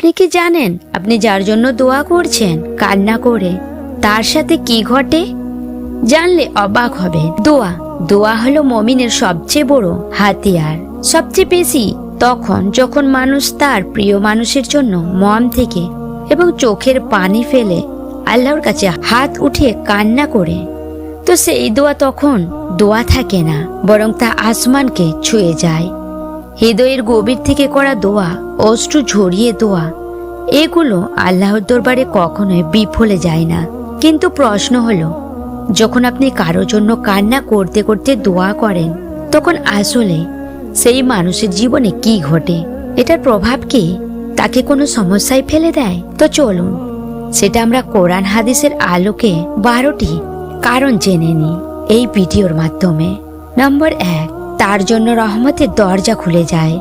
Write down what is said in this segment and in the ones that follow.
আপনি কি জানেন আপনি যার জন্য দোয়া করছেন, কান্না করে, তার সাথে কি ঘটে? জানলে অবাক হবে। দোয়া। দোয়া হলো মমিনের সবচেয়ে বড় হাতিয়ার। সবচেয়ে বেশি তখন যখন মানুষ তার প্রিয় মানুষের জন্য মন থেকে এবং চোখের পানি ফেলে আল্লাহর কাছে হাত উঠিয়ে কান্না করে। তো সেই দোয়া তখন দোয়া থাকে না, বরং তা আসমানকে ছুঁয়ে যায়। হৃদয়ের গভীর থেকে করা দোয়া, অশ্রু ঝরিয়ে দোয়া, এগুলো আল্লাহর দরবারে কখনোই বিফলে যায় না। কিন্তু প্রশ্ন হলো, যখন আপনি কারোর জন্য কান্না করতে করতে দোয়া করেন, তখন আসলে সেই মানুষের জীবনে কি ঘটে? এটার প্রভাব কি? তাকে কোনো সমস্যায় ফেলে দেয়? তো চলুন, সেটা আমরা কোরআন হাদিসের আলোকে বারোটি কারণ জেনে নিই এই ভিডিওর মাধ্যমে। নম্বর এক তার জন্য রহমতের দরজা খুলে যায়।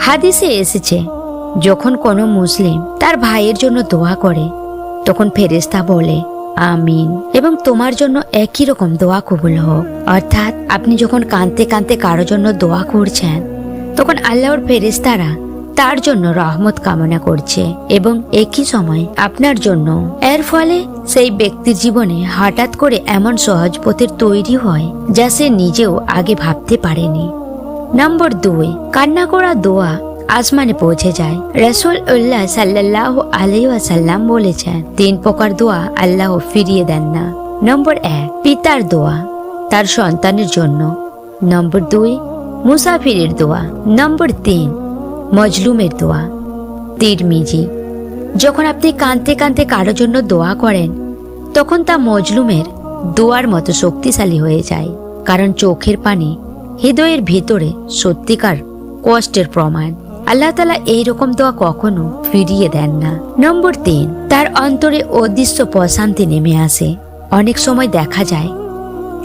হাদিসে এসেছে, যখন কোনো মুসলিম তার ভাইয়ের জন্য দোয়া করে, তখন ফেরেস্তা বলে, আমিন। এবং তোমার জন্য একই রকম দোয়া কবুল হোক। অর্থাৎ আপনি যখন কাঁদতে কাঁদতে কারও জন্য দোয়া করছেন, তখন আল্লাহর ফেরেস্তারা তার জন্য রহমত কামনা করছে এবং একই সময় আপনার জন্য। এর ফলে সেই ব্যক্তির জীবনে হঠাৎ করে এমন সহজ পথের তৈরি হয় যা সে নিজেও আগে ভাবতে পারেনি। নম্বর দুই, কান্না করা দোয়া আসমানে পৌঁছে যায়। রসুল উল্লাহ সাল্লাহ আলাইসাল্লাম বলেছেন, তিন প্রকার দোয়া আল্লাহ ফিরিয়ে দেন না। নম্বর এক, পিতার দোয়া, তার সন্তানের জন্য। নম্বর দুই, মুসাফিরের দোয়া। নম্বর তিন মজলুমের দোয়া। তিরমিজি যখন আপনি কাঁদতে কাঁদতে কারও জন্য দোয়া করেন, তখন তা মজলুমের দোয়ার মতো শক্তিশালী হয়ে যায়, কারণ চোখের পানি হৃদয়ের ভিতরে সত্যিকার কষ্টের প্রমাণ। আল্লাহ তালা এইরকম দোয়া কখনো ফিরিয়ে দেন না। নম্বর তিন, তার অন্তরে অদৃশ্য প্রশান্তি নেমে আসে। অনেক সময় দেখা যায়,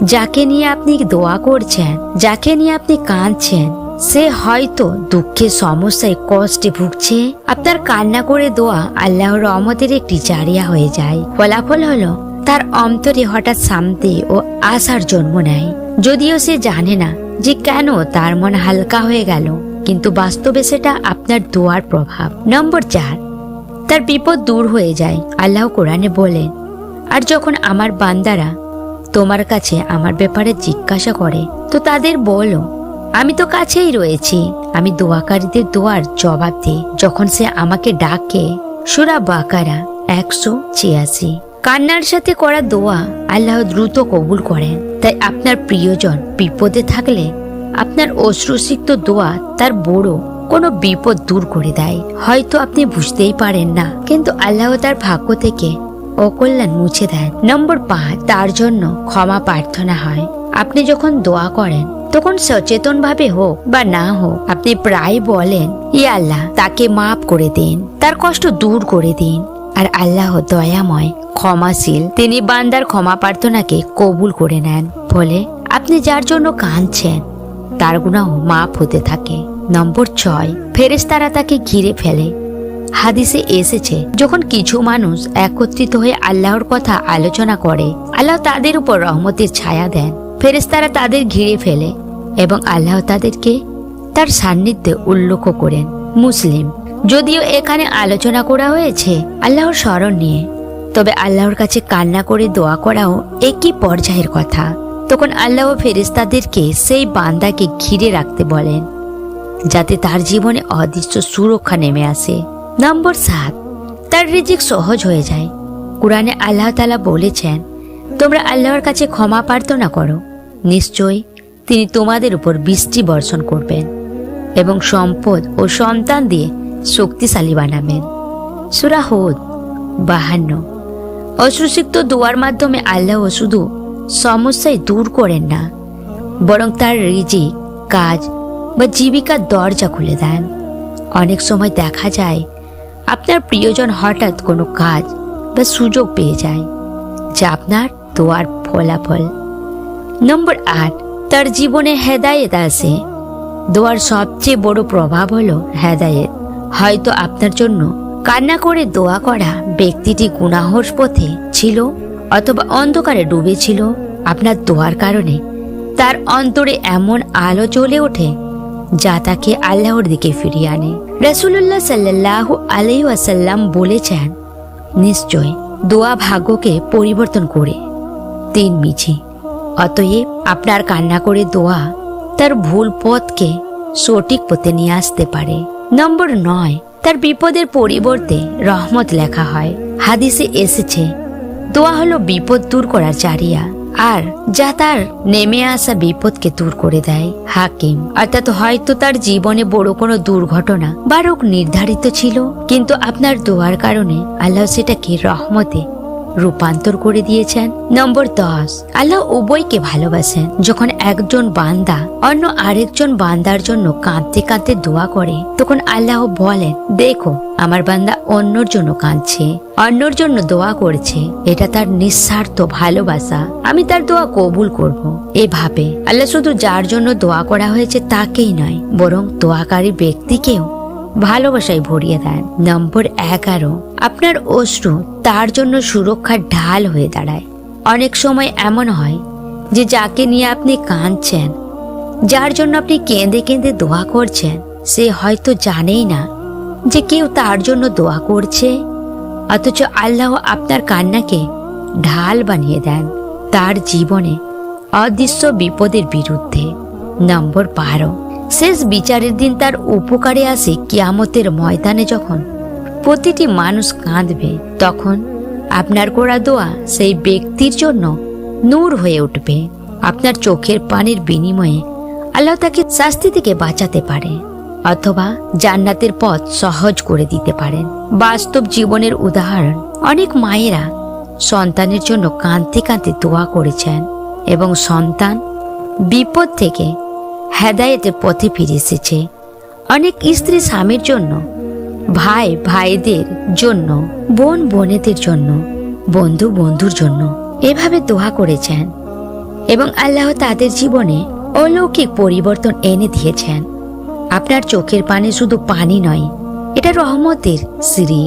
যাকে নিয়ে আপনি দোয়া করছেন, যাকে নিয়ে আপনি কাঁদছেন সে হয়তো দুঃখের সমস্যায় কষ্টে ভুগছে। আপনার কান্না করে দোয়া আল্লাহর রহমতের একটি জারিয়া হয়ে যায়। ফলাফল হলো, তার অন্তরে হঠাৎ শান্তি ও আশার জন্ম নেয়। যদিও সে জানে না যে কেন তার মন হালকা হয়ে গেল, কিন্তু বাস্তবে সেটা আপনার দোয়ার প্রভাব। নম্বর চার, তার বিপদ দূর হয়ে যায়, আল্লাহ কোরআনে বলেন, আর যখন আমার বান্দারা তোমার কাছে আমার ব্যাপারে জিজ্ঞাসা করে, তো তাদের বলো আমি তো কাছেই রয়েছি। আমি দোয়াকারীদের দোয়ার জবাব দিই। যখন সে আমাকে ডাকে, সুরা বাকারা একশো ছিয়াশি। কান্নার সাথে করা দোয়া আল্লাহ দ্রুত কবুল করেন। তাই আপনার প্রিয়জন বিপদে থাকলে আপনার অশ্রুসিক্ত দোয়া তার বড় কোনো বিপদ দূর করে দেয়। হয়তো আপনি বুঝতেই পারেন না, কিন্তু আল্লাহ তার ভাগ্য থেকে অকল্যাণ মুছে দেন। নম্বর পাঁচ, তার জন্য ক্ষমা প্রার্থনা হয়। আপনি যখন দোয়া করেন তখন সচেতন ভাবে হোক বা না হোক, আপনি প্রায় বলেন, ই আল্লাহ, তাকে মাফ করে দিন, তার কষ্ট দূর করে দিন। আর আল্লাহ দয়াময়, ক্ষমাশীল, তিনি বান্দার ক্ষমা প্রার্থনাকে কবুল করে নেন। ফলে আপনি যার জন্য কাঁদছেন, তার গুণাও মাফ হতে থাকে। নম্বর ছয়, ফেরেশতারা তাকে ঘিরে ফেলে। হাদিসে এসেছে, যখন কিছু মানুষ একত্রিত হয়ে আল্লাহর কথা আলোচনা করে, আল্লাহ তাদের উপর রহমতের ছায়া দেন। ফেরেশতারা তাদের ঘিরে ফেলে। এবং আল্লাহ তাদেরকে তার সান্নিধ্যে উল্লেখ করেন। মুসলিম, যদিও এখানে আলোচনা করা হয়েছে আল্লাহর স্মরণ নিয়ে, তবে আল্লাহর কাছে কান্না করে দোয়া করাও একই পর্যায়ের কথা। তখন আল্লাহ ফেরিস্তাদেরকে সেই বান্দাকে ঘিরে রাখতে বলেন, যাতে তার জীবনে অদৃশ্য সুরক্ষা নেমে আসে। নম্বর সাত, তার রিজিক সহজ হয়ে যায়। কোরআনে আল্লাহ তালা বলেছেন, তোমরা আল্লাহর কাছে ক্ষমা প্রার্থনা করো। নিশ্চয়ই তিনি তোমাদের উপর বৃষ্টি বর্ষণ করবেন এবং সম্পদ ও সন্তান দিয়ে শক্তিশালী বানাবেন। সুরা হোদ, বাহান্ন। অশ্রুসিক্ত দোয়ার মাধ্যমে আল্লাহ শুধু সমস্যায় দূর করেন না, বরং তার রিজিক, কাজ বা জীবিকার দরজা খুলে দেন। অনেক সময় দেখা যায়, আপনার প্রিয়জন হঠাৎ কোনো কাজ বা সুযোগ পেয়ে যায়, যা আপনার দোয়ার ফলাফল। নম্বর আট তার জীবনে হেদায়েত আসে দোয়ার সবচেয়ে বড় প্রভাব হলো হেদায়েত। হয়তো আপনার জন্য কান্না করে দোয়া করা ব্যক্তিটি গুনাহর পথে ছিল অথবা অন্ধকারে ডুবেছিল আপনার দোয়ার কারণে তার অন্তরে এমন আলো জ্বলে ওঠে যা তাকে আল্লাহর দিকে ফিরিয়ে আনে। রসুল্লাহ সাল্লাহ আলাই আসাল্লাম বলেছেন, নিশ্চয় দোয়া ভাগ্যকে পরিবর্তন করে, তিন মিছি অতএব আপনার কান্না করে দোয়া তার ভুল পথকে সঠিক পথে নিয়ে আসতে পারে। নম্বর নয়, তার বিপদের পরিবর্তে রহমত লেখা হয়। হাদিসে এসেছে, দোয়া হলো বিপদ দূর করার চারিয়া আর যা তার নেমে আসা বিপদকে দূর করে দেয়, হাকিম। অর্থাৎ হয়তো তার জীবনে বড় কোনো দুর্ঘটনা বা রোগ নির্ধারিত ছিল, কিন্তু আপনার দোয়ার কারণে আল্লাহ সেটাকে রহমতে রূপান্তর করে দিয়েছেন। নম্বর দশ, আল্লাহ উভয়কে ভালোবাসেন। যখন একজন বান্দা অন্য আরেকজন বান্দার জন্য কাঁদতে কাঁদতে দোয়া করে, তখন আল্লাহ বলেন, দেখো, আমার বান্দা অন্যর জন্য কাঁদছে, অন্যর জন্য দোয়া করছে। এটা তার নিঃস্বার্থ ভালোবাসা। আমি তার দোয়া কবুল করব। এভাবে আল্লাহ শুধু যার জন্য দোয়া করা হয়েছে তাকেই নয়, বরং দোয়াকারী ব্যক্তিকেও ভালোবাসায় ভরিয়ে দেন। নম্বর এগারো, আপনার অশ্রু তার জন্য সুরক্ষার ঢাল হয়ে দাঁড়ায়। অনেক সময় এমন হয় যে যাকে নিয়ে আপনি কাঁদছেন, যার জন্য আপনি কেঁদে কেঁদে দোয়া করছেন, সে হয়তো জানেই না যে কেউ তার জন্য দোয়া করছে, অথচ আল্লাহ আপনার কান্নাকে ঢাল বানিয়ে দেন তার জীবনে অদৃশ্য বিপদের বিরুদ্ধে। নম্বর বারো শেষ বিচারের দিন তার উপকারে আসে কিয়ামতের ময়দানে যখন প্রতিটি মানুষ কাঁদবে, তখন আপনার করা দোয়া সেই ব্যক্তির জন্য নূর হয়ে উঠবে। আপনার চোখের পানির বিনিময়ে আল্লাহ তাকে শাস্তি থেকে বাঁচাতে পারে, অথবা জান্নাতের পথ সহজ করে দিতে পারেন। বাস্তব জীবনের উদাহরণ, অনেক মায়েরা সন্তানের জন্য কাঁদতে কাঁদতে দোয়া করেছেন এবং সন্তান বিপদ থেকে হেদায়েতের পথে ফিরে এসেছে। অনেক স্ত্রী স্বামীর জন্য, ভাই ভাইদের জন্য, বোন বোনেদের জন্য, বন্ধু বন্ধুর জন্য এভাবে দোয়া করেছেন এবং আল্লাহ তাদের জীবনে অলৌকিক পরিবর্তন এনে দিয়েছেন। আপনার চোখের পানি শুধু পানি নয়, এটা রহমতের শ্রী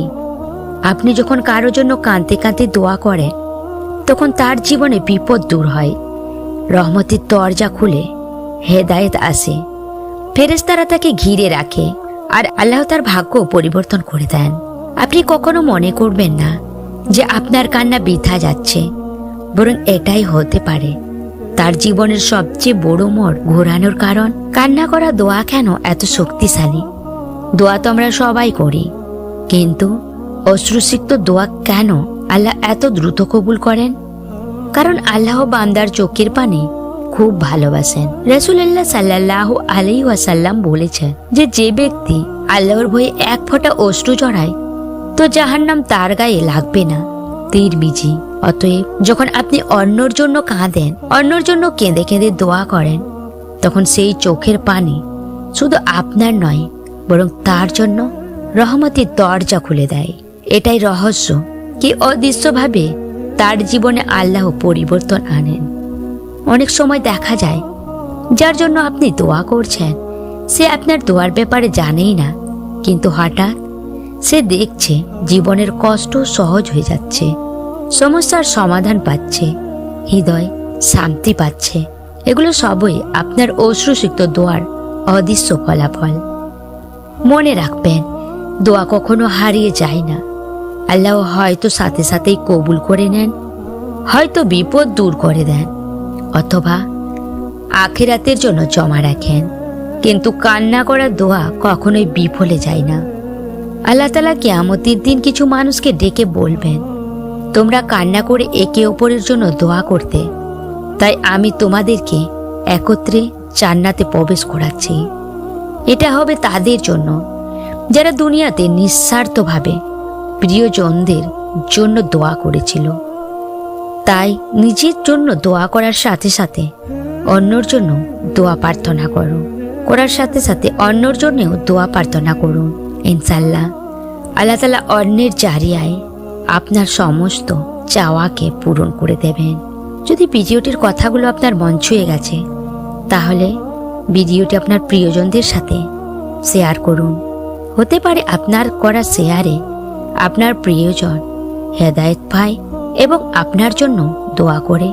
আপনি যখন কারোর জন্য কাঁদতে কাঁদতে দোয়া করেন, তখন তার জীবনে বিপদ দূর হয়। রহমতের দরজা খুলে হেদায়েত আসে। ফেরেশতারা তাকে ঘিরে রাখে আর আল্লাহ তার ভাগ্য পরিবর্তন করে দেন। আপনি কখনো মনে করবেন না যে আপনার কান্না বৃথা যাচ্ছে, বরং এটাই হতে পারে। তার জীবনের সবচেয়ে বড় মোড় ঘোরানোর কারণ, কান্না করা দোয়া কেন এত শক্তিশালী? দোয়া তো আমরা সবাই করি, কিন্তু অশ্রুসিক্ত দোয়া কেন আল্লাহ এত দ্রুত কবুল করেন? কারণ আল্লাহ বান্দার চোখের পানি খুব ভালোবাসেন। রসুল্লাহ সাল্লাহ আলাই ওয়াসাল্লাম বলেছেন যে যে ব্যক্তি আল্লাহর ভয়ে এক ফোঁটা অশ্রু জড়ায় তো যাহার নাম তার গায়ে লাগবে না। তীর বিজি অতএব যখন আপনি অন্যর জন্য কাঁদেন, অন্যর জন্য কেঁদে কেঁদে দোয়া করেন, তখন সেই চোখের পানি শুধু আপনার নয়, বরং তার জন্য রহমতের দরজা খুলে দেয়। এটাই রহস্য কি অদৃশ্যভাবে তার জীবনে আল্লাহ পরিবর্তন আনেন। অনেক সময় দেখা যায়, যার জন্য আপনি দোয়া করছেন। সে আপনার দোয়ার ব্যাপারে জানেই না, কিন্তু হঠাৎ সে দেখছে জীবনের কষ্ট সহজ হয়ে যাচ্ছে, সমস্যার সমাধান পাচ্ছে, হৃদয় শান্তি পাচ্ছে। এগুলো সবই আপনার অশ্রুসিক্ত দোয়ার অদৃশ্য ফলাফল। মনে রাখবেন, দোয়া কখনো হারিয়ে যায় না। আল্লাহ হয়তো সাথে সাথেই কবুল করে নেন, হয়তো বিপদ দূর করে দেন। অথবা আখেরাতের জন্য জমা রাখেন। কিন্তু কান্না করার দোয়া কখনোই বিফলে যায় না। আল্লাহ তালা কেয়ামতির দিন কিছু মানুষকে ডেকে বলবেন, তোমরা কান্না করে একে অপরের জন্য দোয়া করতে। তাই আমি তোমাদেরকে একত্রে জান্নাতে প্রবেশ করাচ্ছি। এটা হবে তাদের জন্য। যারা দুনিয়াতে নিঃস্বার্থভাবে প্রিয়জনদের জন্য দোয়া করেছিল। তাই নিজের জন্য দোয়া করার সাথে সাথে অন্যর জন্য দোয়া প্রার্থনা করো। করার সাথে সাথে অন্যর জন্যেও দোয়া প্রার্থনা করুন ইনশাল্লাহ আল্লাহ তালা অন্যের জারিয়ায় আপনার সমস্ত চাওয়াকে পূরণ করে দেবেন। যদি ভিডিওটির কথাগুলো আপনার মন ছুঁয়ে গেছে, তাহলে ভিডিওটি আপনার প্রিয়জনদের সাথে শেয়ার করুন। হতে পারে আপনার করা শেয়ারে আপনার প্রিয়জন হেদায়েত পায় এবং আপনার জন্য দোয়া করে।